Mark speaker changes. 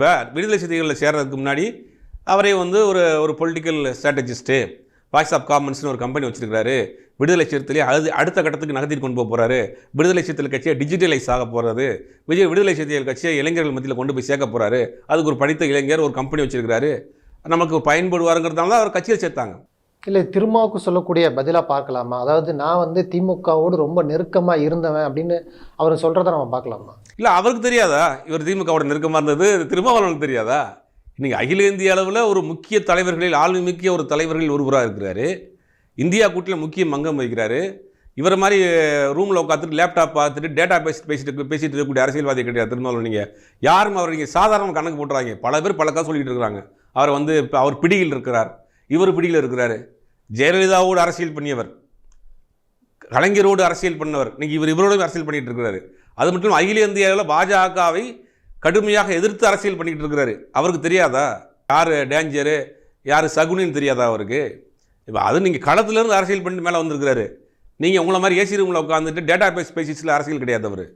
Speaker 1: இப்போ விடுதலை சிறுத்தைகளில் சேர்றதுக்கு முன்னாடி அவரே வந்து ஒரு ஒரு பொலிட்டிக்கல் ஸ்ட்ராட்டஜிஸ்ட்டு வாய்ஸ் ஆஃப் காமன்ஸ்னு ஒரு கம்பெனி வச்சுருக்காரு விடுதலை சிறுத்தையிலே அது அடுத்த கட்டத்துக்கு நகர்த்திட்டு கொண்டு போக போகிறாரு விடுதலை சிறுத்தைகள் கட்சியை டிஜிட்டலைஸ் ஆக போகிறது விஜய் விடுதலை சிறுத்தைகள் கட்சியை இளைஞர்கள் மத்தியில் கொண்டு போய் சேர்க்க போகிறாரு அதுக்கு ஒரு படித்த இளைஞர் ஒரு கம்பெனி வச்சுருக்காரு நமக்கு பயன்படுவாருங்கிறதுனால தான் அவர் கட்சியில் சேர்த்தாங்க.
Speaker 2: இல்லை திருமாவுக்கு சொல்லக்கூடிய பதிலாக பார்க்கலாமா? அதாவது நான் வந்து திமுகவோடு ரொம்ப நெருக்கமாக இருந்தவன் அப்படின்னு அவர் சொல்கிறத நம்ம பார்க்கலாமா?
Speaker 1: இல்லை அவருக்கு தெரியாதா? இவர் திமுகவோட நெருக்கமாக இருந்தது. திருமாவளவனுக்கு தெரியாதா? இன்றைக்கி அகில இந்திய அளவில் ஒரு முக்கிய தலைவர்களில் ஆளுமிக்க ஒரு தலைவர்களில் ஒருவராக இருக்கிறாரு. இந்தியா கூட்டில் முக்கிய மங்கம் வைக்கிறாரு இவரை மாதிரி ரூமில் உட்காந்துட்டு லேப்டாப் பார்த்துட்டு டேட்டா பேசிட்டு பேசிட்டு பேசிட்டு இருக்கக்கூடிய அரசியல்வாதி கிடையாது திருமாவளவன்? நீங்கள் யாரும் அவர் நீங்கள் சாதாரண கணக்கு போட்டுறாங்க. பல பேர் பல காசு சொல்லிகிட்டு இருக்கிறாங்க. அவர் வந்து இப்போ அவர் பிடியில் இருக்கிறார். இவர் பிடியில் இருக்கிறாரு. ஜெயலலிதாவோடு அரசியல் பண்ணியவர். கலைஞரோடு அரசியல் பண்ணவர். இன்னைக்கு இவர் இவரோடு அரசியல் பண்ணிட்டு இருக்கிறாரு. அது மட்டும் அகில இந்தியாவில் பாஜகவை கடுமையாக எதிர்த்து அரசியல் பண்ணிட்டு இருக்கிறாரு. அவருக்கு தெரியாதா? யார் டேஞ்சரு? யார் சகுனின்னு தெரியாதா அவருக்கு? இப்போ அது நீங்கள் களத்துலேருந்து அரசியல் பண்ணிட்டு மேலே வந்திருக்கிறாரு. நீங்கள் உங்களை மாதிரி ஏசி ரூமில் உட்காந்துட்டு டேட்டா பேஸ் பேசிஸில் அரசியல் கிடையாது அவர்.